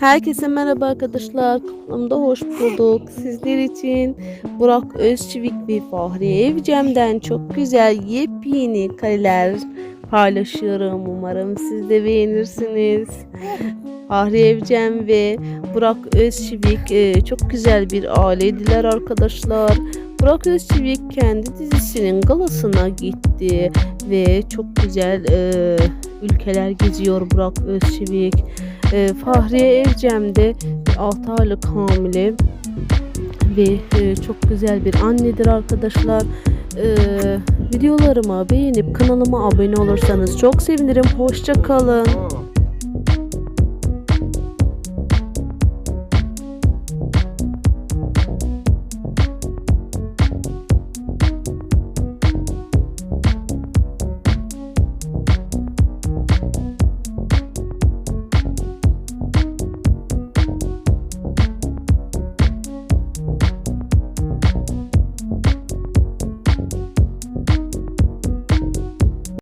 Herkese merhaba arkadaşlar. Kanalımda hoş bulduk. Sizler için Burak Özçivik ve Fahri Evcem'den çok güzel yepyeni kareler paylaşıyorum. Umarım siz de beğenirsiniz. Fahri Evcem ve Burak Özçivik e, çok güzel bir aileydiler arkadaşlar. Burak Özçivik kendi dizisinin galasına gitti ve çok güzel e, ülkeler geziyor Burak Özçivik. E, Fahriye Evcem de 6 aylık hamile ve e, çok güzel bir annedir arkadaşlar. E, videolarımı beğenip kanalıma abone olursanız çok sevinirim. Hoşça kalın.